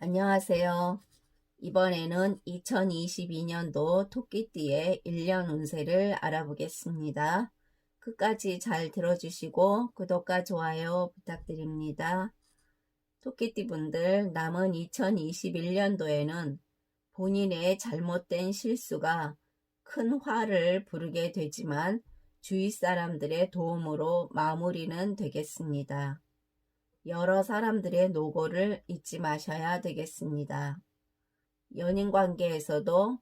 안녕하세요. 이번에는 2022년도 토끼띠의 1년 운세를 알아보겠습니다. 끝까지 잘 들어주시고 구독과 좋아요 부탁드립니다. 토끼띠 분들 남은 2021년도에는 본인의 잘못된 실수가 큰 화를 부르게 되지만 주위 사람들의 도움으로 마무리는 되겠습니다. 여러 사람들의 노고를 잊지 마셔야 되겠습니다. 연인 관계에서도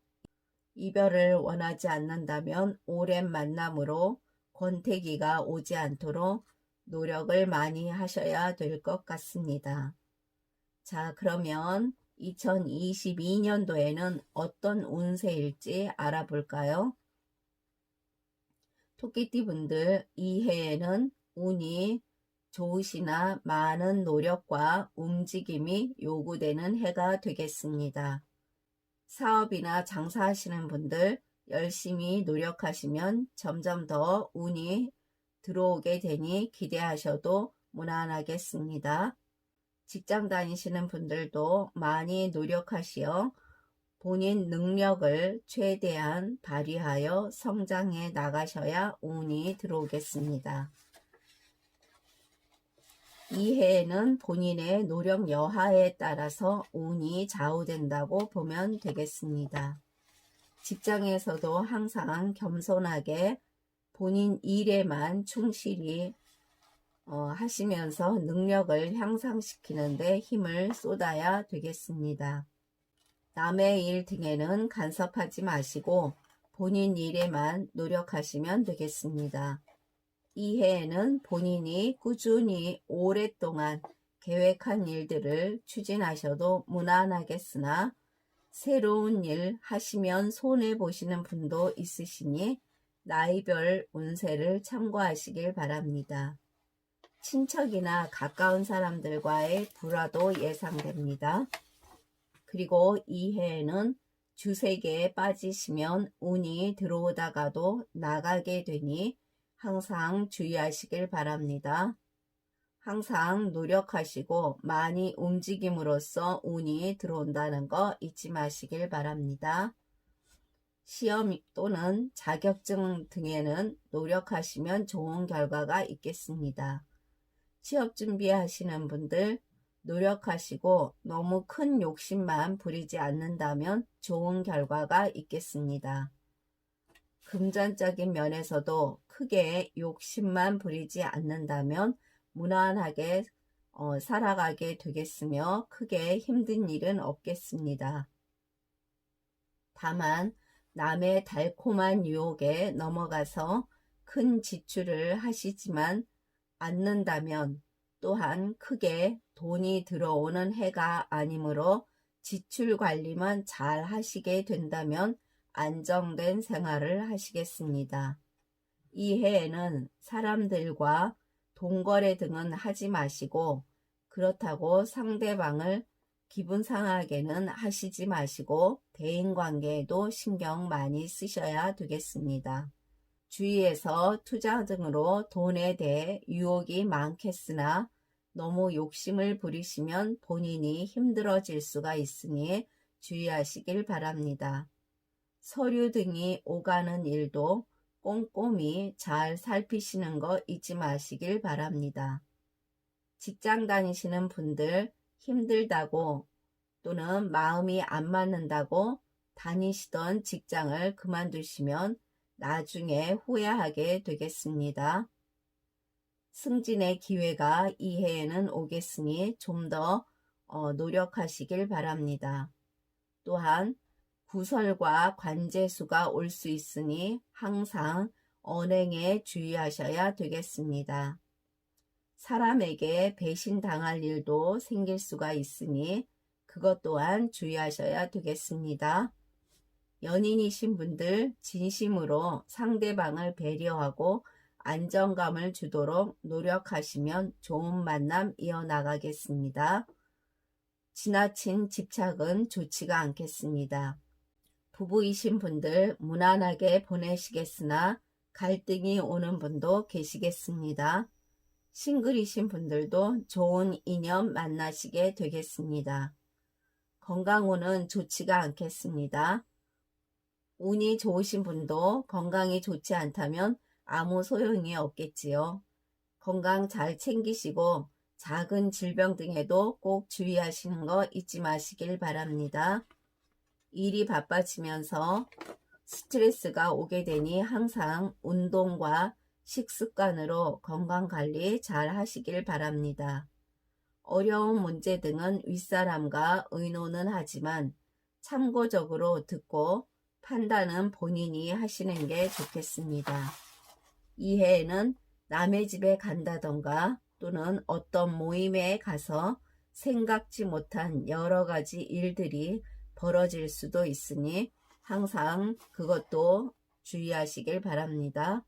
이별을 원하지 않는다면 오랜 만남으로 권태기가 오지 않도록 노력을 많이 하셔야 될 것 같습니다. 자, 그러면 2022년도에는 어떤 운세일지 알아볼까요? 토끼띠 분들 이 해에는 운이 좋으시나 많은 노력과 움직임이 요구되는 해가 되겠습니다. 사업이나 장사하시는 분들 열심히 노력하시면 점점 더 운이 들어오게 되니 기대하셔도 무난하겠습니다. 직장 다니시는 분들도 많이 노력하시어 본인 능력을 최대한 발휘하여 성장해 나가셔야 운이 들어오겠습니다. 이 해에는 본인의 노력 여하에 따라서 운이 좌우된다고 보면 되겠습니다. 직장에서도 항상 겸손하게 본인 일에만 충실히 어, 하시면서 능력을 향상시키는데 힘을 쏟아야 되겠습니다. 남의 일 등에는 간섭하지 마시고 본인 일에만 노력하시면 되겠습니다. 이 해에는 본인이 꾸준히 오랫동안 계획한 일들을 추진하셔도 무난하겠으나 새로운 일 하시면 손해 보시는 분도 있으시니 나이별 운세를 참고하시길 바랍니다. 친척이나 가까운 사람들과의 불화도 예상됩니다. 그리고 이 해에는 주색에 빠지시면 운이 들어오다가도 나가게 되니 항상 주의하시길 바랍니다. 항상 노력하시고 많이 움직임으로써 운이 들어온다는 거 잊지 마시길 바랍니다. 시험 또는 자격증 등에는 노력하시면 좋은 결과가 있겠습니다. 취업 준비하시는 분들 노력하시고 너무 큰 욕심만 부리지 않는다면 좋은 결과가 있겠습니다. 금전적인 면에서도 크게 욕심만 부리지 않는다면 무난하게 어, 살아가게 되겠으며 크게 힘든 일은 없겠습니다. 다만 남의 달콤한 유혹에 넘어가서 큰 지출을 하시지만 않는다면 또한 크게 돈이 들어오는 해가 아니므로 지출 관리만 잘 하시게 된다면 안정된 생활을 하시겠습니다. 이 해에는 사람들과 동거래 등은 하지 마시고 그렇다고 상대방을 기분 상하게는 하시지 마시고 대인관계에도 신경 많이 쓰셔야 되겠습니다. 주위에서 투자 등으로 돈에 대해 유혹이 많겠으나 너무 욕심을 부리시면 본인이 힘들어질 수가 있으니 주의하시길 바랍니다. 서류 등이 오가는 일도 꼼꼼히 잘 살피시는 거 잊지 마시길 바랍니다. 직장 다니시는 분들 힘들다고 또는 마음이 안 맞는다고 다니시던 직장을 그만두시면 나중에 후회하게 되겠습니다. 승진의 기회가 이 해에는 오겠으니 좀더 어, 노력하시길 바랍니다. 또한 구설과 관제수가 올 수 있으니 항상 언행에 주의하셔야 되겠습니다. 사람에게 배신당할 일도 생길 수가 있으니 그것 또한 주의하셔야 되겠습니다. 연인이신 분들 진심으로 상대방을 배려하고 안정감을 주도록 노력하시면 좋은 만남 이어나가겠습니다. 지나친 집착은 좋지가 않겠습니다. 부부이신 분들 무난하게 보내시겠으나 갈등이 오는 분도 계시겠습니다. 싱글이신 분들도 좋은 인연 만나시게 되겠습니다. 건강운은 좋지가 않겠습니다. 운이 좋으신 분도 건강이 좋지 않다면 아무 소용이 없겠지요. 건강 잘 챙기시고 작은 질병 등에도 꼭 주의하시는 거 잊지 마시길 바랍니다. 일이 바빠지면서 스트레스가 오게 되니 항상 운동과 식습관으로 건강 관리 잘 하시길 바랍니다. 어려운 문제 등은 윗사람과 의논은 하지만 참고적으로 듣고 판단은 본인이 하시는 게 좋겠습니다. 이 해에는 남의 집에 간다던가 또는 어떤 모임에 가서 생각지 못한 여러 가지 일들이 벌어질 수도 있으니 항상 그것도 주의하시길 바랍니다.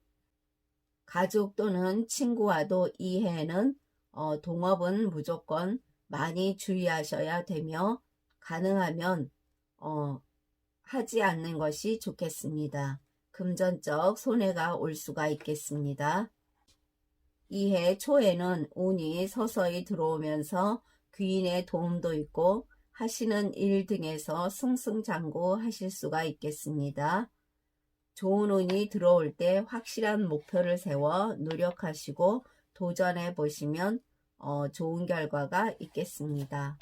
가족 또는 친구와도 이 해에는 어, 동업은 무조건 많이 주의하셔야 되며 가능하면 어, 하지 않는 것이 좋겠습니다. 금전적 손해가 올 수가 있겠습니다. 이해 초에는 운이 서서히 들어오면서 귀인의 도움도 있고 하시는 일 등에서 승승장구 하실 수가 있겠습니다. 좋은 운이 들어올 때 확실한 목표를 세워 노력하시고 도전해 보시면 어, 좋은 결과가 있겠습니다.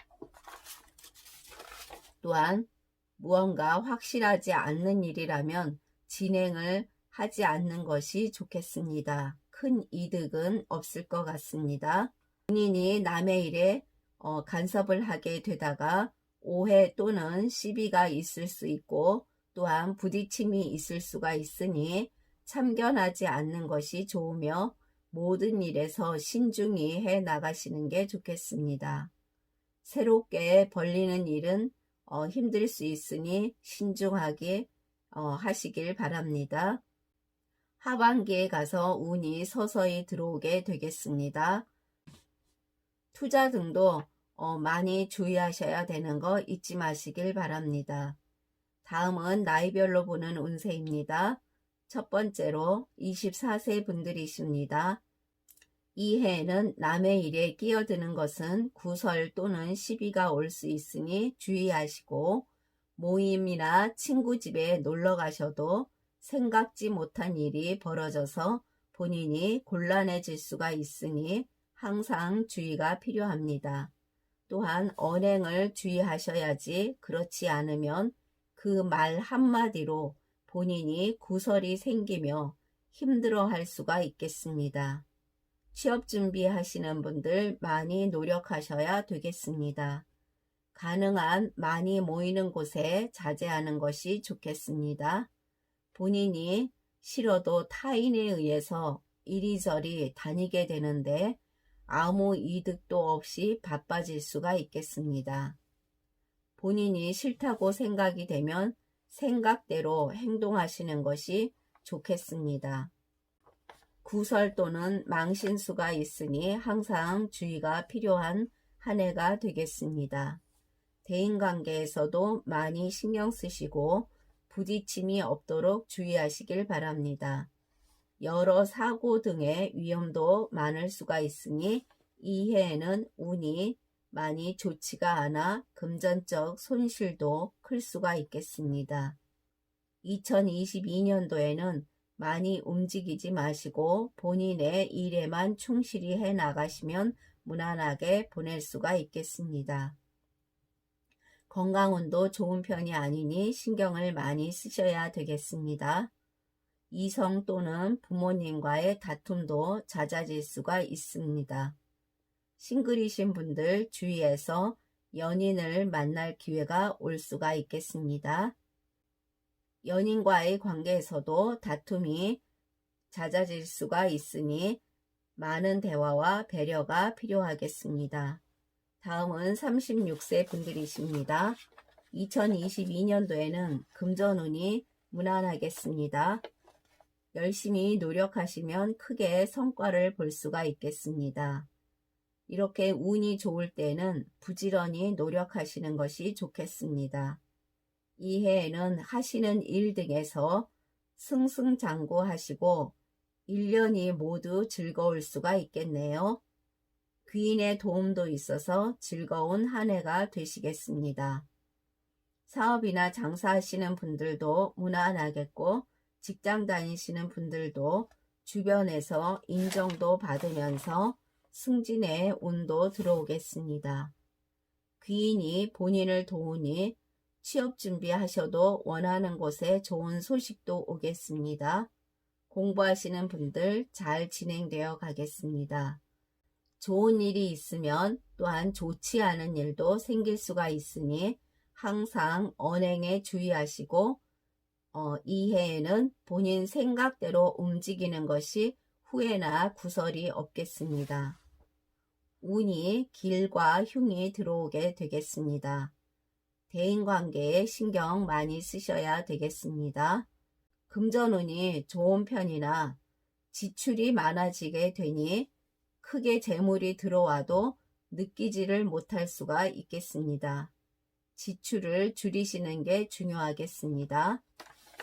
또한 무언가 확실하지 않는 일이라면 진행을 하지 않는 것이 좋겠습니다. 큰 이득은 없을 것 같습니다. 본인이 남의 일에 어, 간섭을 하게 되다가 오해 또는 시비가 있을 수 있고 또한 부딪힘이 있을 수가 있으니 참견하지 않는 것이 좋으며 모든 일에서 신중히 해 나가시는 게 좋겠습니다. 새롭게 벌리는 일은 어, 힘들 수 있으니 신중하게 어, 하시길 바랍니다. 하반기에 가서 운이 서서히 들어오게 되겠습니다. 투자 등도 어, 많이 주의하셔야 되는 거 잊지 마시길 바랍니다. 다음은 나이별로 보는 운세입니다. 첫 번째로 24세 분들이십니다. 이 해에는 남의 일에 끼어드는 것은 구설 또는 시비가 올 수 있으니 주의하시고 모임이나 친구 집에 놀러 가셔도 생각지 못한 일이 벌어져서 본인이 곤란해질 수가 있으니 항상 주의가 필요합니다. 또한 언행을 주의하셔야지 그렇지 않으면 그 말 한마디로 본인이 구설이 생기며 힘들어 할 수가 있겠습니다. 취업 준비하시는 분들 많이 노력하셔야 되겠습니다. 가능한 많이 모이는 곳에 자제하는 것이 좋겠습니다. 본인이 싫어도 타인에 의해서 이리저리 다니게 되는데 아무 이득도 없이 바빠질 수가 있겠습니다. 본인이 싫다고 생각이 되면 생각대로 행동하시는 것이 좋겠습니다. 구설 또는 망신수가 있으니 항상 주의가 필요한 한 해가 되겠습니다. 대인관계에서도 많이 신경 쓰시고 부딪힘이 없도록 주의하시길 바랍니다. 여러 사고 등의 위험도 많을 수가 있으니 이 해에는 운이 많이 좋지가 않아 금전적 손실도 클 수가 있겠습니다. 2022년도에는 많이 움직이지 마시고 본인의 일에만 충실히 해 나가시면 무난하게 보낼 수가 있겠습니다. 건강운도 좋은 편이 아니니 신경을 많이 쓰셔야 되겠습니다. 이성 또는 부모님과의 다툼도 잦아질 수가 있습니다. 싱글이신 분들 주위에서 연인을 만날 기회가 올 수가 있겠습니다. 연인과의 관계에서도 다툼이 잦아질 수가 있으니 많은 대화와 배려가 필요하겠습니다. 다음은 36세 분들이십니다. 2022년도에는 금전운이 무난하겠습니다. 열심히 노력하시면 크게 성과를 볼 수가 있겠습니다. 이렇게 운이 좋을 때는 부지런히 노력하시는 것이 좋겠습니다. 이 해에는 하시는 일 등에서 승승장구하시고 1년이 모두 즐거울 수가 있겠네요. 귀인의 도움도 있어서 즐거운 한 해가 되시겠습니다. 사업이나 장사하시는 분들도 무난하겠고 직장 다니시는 분들도 주변에서 인정도 받으면서 승진의 운도 들어오겠습니다. 귀인이 본인을 도우니 취업 준비하셔도 원하는 곳에 좋은 소식도 오겠습니다. 공부하시는 분들 잘 진행되어 가겠습니다. 좋은 일이 있으면 또한 좋지 않은 일도 생길 수가 있으니 항상 언행에 주의하시고 어, 이 해에는 본인 생각대로 움직이는 것이 후회나 구설이 없겠습니다. 운이 길과 흉이 들어오게 되겠습니다. 대인관계에 신경 많이 쓰셔야 되겠습니다. 금전운이 좋은 편이나 지출이 많아지게 되니 크게 재물이 들어와도 느끼지를 못할 수가 있겠습니다. 지출을 줄이시는 게 중요하겠습니다.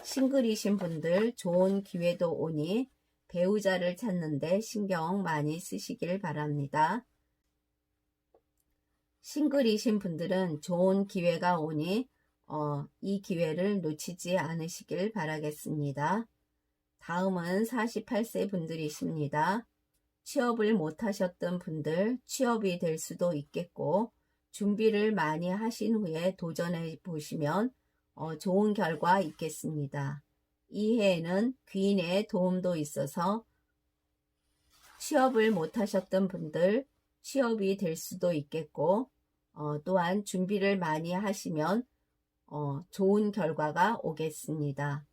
싱글이신 분들 좋은 기회도 오니 배우자를 찾는데 신경 많이 쓰시길 바랍니다. 싱글이신 분들은 좋은 기회가 오니 어, 이 기회를 놓치지 않으시길 바라겠습니다. 다음은 48세 분들이십니다. 취업을 못하셨던 분들 취업이 될 수도 있겠고 준비를 많이 하신 후에 도전해 보시면 어, 좋은 결과 있겠습니다. 이 해에는 귀인의 도움도 있어서 취업을 못하셨던 분들 취업이 될 수도 있겠고 어, 또한 준비를 많이 하시면 어, 좋은 결과가 오겠습니다.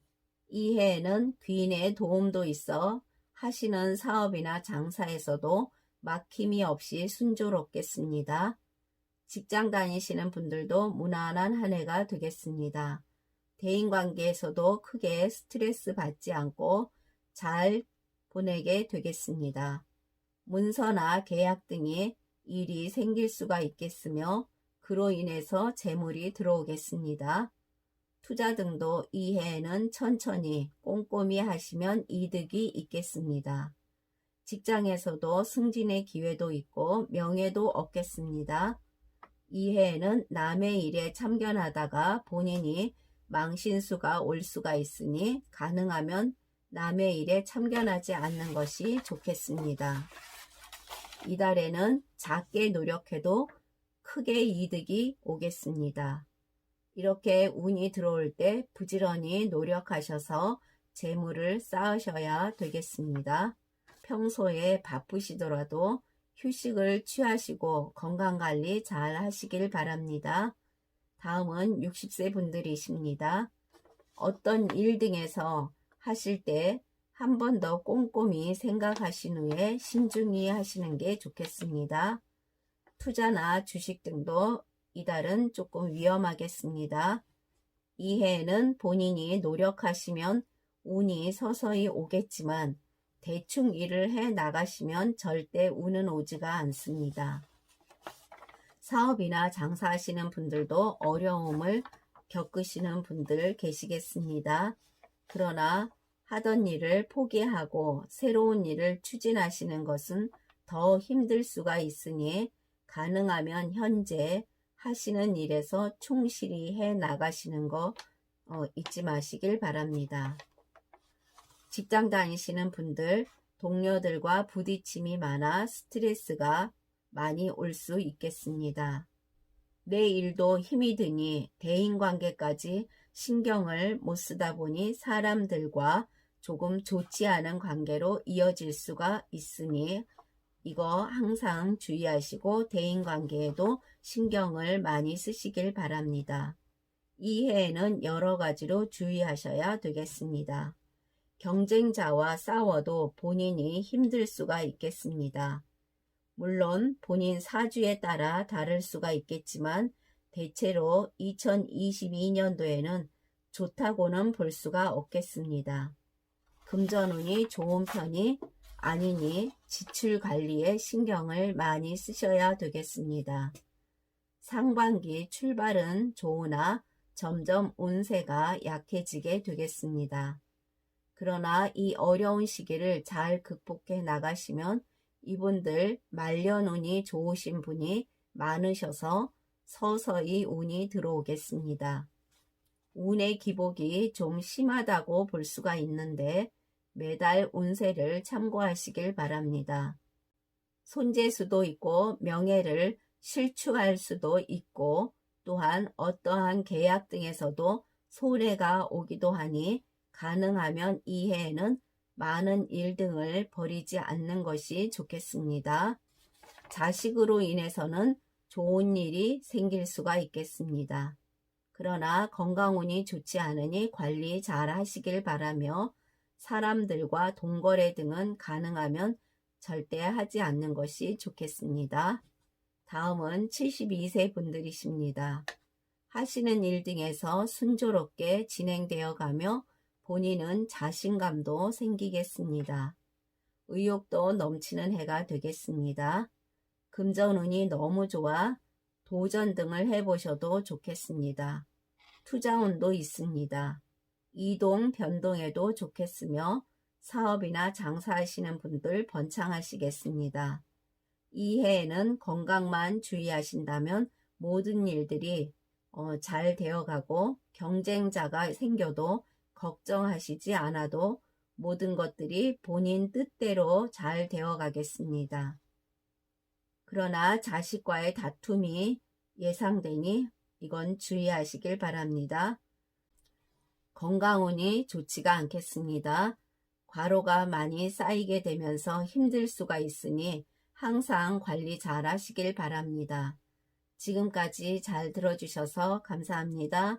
이 해에는 귀인의 도움도 있어 하시는 사업이나 장사에서도 막힘이 없이 순조롭겠습니다. 직장 다니시는 분들도 무난한 한 해가 되겠습니다. 대인관계에서도 크게 스트레스 받지 않고 잘 보내게 되겠습니다. 문서나 계약 등의 일이 생길 수가 있겠으며 그로 인해서 재물이 들어오겠습니다. 투자 등도 이 해에는 천천히 꼼꼼히 하시면 이득이 있겠습니다. 직장에서도 승진의 기회도 있고 명예도 얻겠습니다. 이 해에는 남의 일에 참견하다가 본인이 망신수가 올 수가 있으니 가능하면 남의 일에 참견하지 않는 것이 좋겠습니다. 이달에는 작게 노력해도 크게 이득이 오겠습니다. 이렇게 운이 들어올 때 부지런히 노력하셔서 재물을 쌓으셔야 되겠습니다. 평소에 바쁘시더라도 휴식을 취하시고 건강관리 잘 하시길 바랍니다. 다음은 60세 분들이십니다. 어떤 일 등에서 하실 때 한 번 더 꼼꼼히 생각하신 후에 신중히 하시는 게 좋겠습니다. 투자나 주식 등도 이달은 조금 위험하겠습니다. 이 해에는 본인이 노력하시면 운이 서서히 오겠지만 대충 일을 해 나가시면 절대 운은 오지가 않습니다. 사업이나 장사하시는 분들도 어려움을 겪으시는 분들 계시겠습니다. 그러나 하던 일을 포기하고 새로운 일을 추진하시는 것은 더 힘들 수가 있으니 가능하면 현재 하시는 일에서 충실히 해 나가시는 거 어, 잊지 마시길 바랍니다. 직장 다니시는 분들, 동료들과 부딪힘이 많아 스트레스가 많이 올 수 있겠습니다. 내 일도 힘이 드니 대인관계까지 신경을 못 쓰다 보니 사람들과 조금 좋지 않은 관계로 이어질 수가 있으니 이거 항상 주의하시고 대인관계에도 신경을 많이 쓰시길 바랍니다. 이 해에는 여러 가지로 주의하셔야 되겠습니다. 경쟁자와 싸워도 본인이 힘들 수가 있겠습니다. 물론 본인 사주에 따라 다를 수가 있겠지만 대체로 2022년도에는 좋다고는 볼 수가 없겠습니다. 금전운이 좋은 편이 아니니 지출 관리에 신경을 많이 쓰셔야 되겠습니다. 상반기 출발은 좋으나 점점 운세가 약해지게 되겠습니다. 그러나 이 어려운 시기를 잘 극복해 나가시면 이분들 말년 운이 좋으신 분이 많으셔서 서서히 운이 들어오겠습니다. 운의 기복이 좀 심하다고 볼 수가 있는데 매달 운세를 참고하시길 바랍니다. 손재수도 있고 명예를 실추할 수도 있고 또한 어떠한 계약 등에서도 소래가 오기도 하니 가능하면 이 해에는 많은 일 등을 벌이지 않는 것이 좋겠습니다. 자식으로 인해서는 좋은 일이 생길 수가 있겠습니다. 그러나 건강운이 좋지 않으니 관리 잘 하시길 바라며 사람들과 동거래 등은 가능하면 절대 하지 않는 것이 좋겠습니다. 다음은 72세 분들이십니다. 하시는 일 등에서 순조롭게 진행되어 가며 본인은 자신감도 생기겠습니다. 의욕도 넘치는 해가 되겠습니다. 금전운이 너무 좋아 도전 등을 해보셔도 좋겠습니다. 투자운도 있습니다. 이동, 변동에도 좋겠으며 사업이나 장사하시는 분들 번창하시겠습니다. 이 해에는 건강만 주의하신다면 모든 일들이 어, 잘 되어가고 경쟁자가 생겨도 걱정하시지 않아도 모든 것들이 본인 뜻대로 잘 되어 가겠습니다. 그러나 자식과의 다툼이 예상되니 이건 주의하시길 바랍니다. 건강운이 좋지가 않겠습니다. 과로가 많이 쌓이게 되면서 힘들 수가 있으니 항상 관리 잘 하시길 바랍니다. 지금까지 잘 들어주셔서 감사합니다.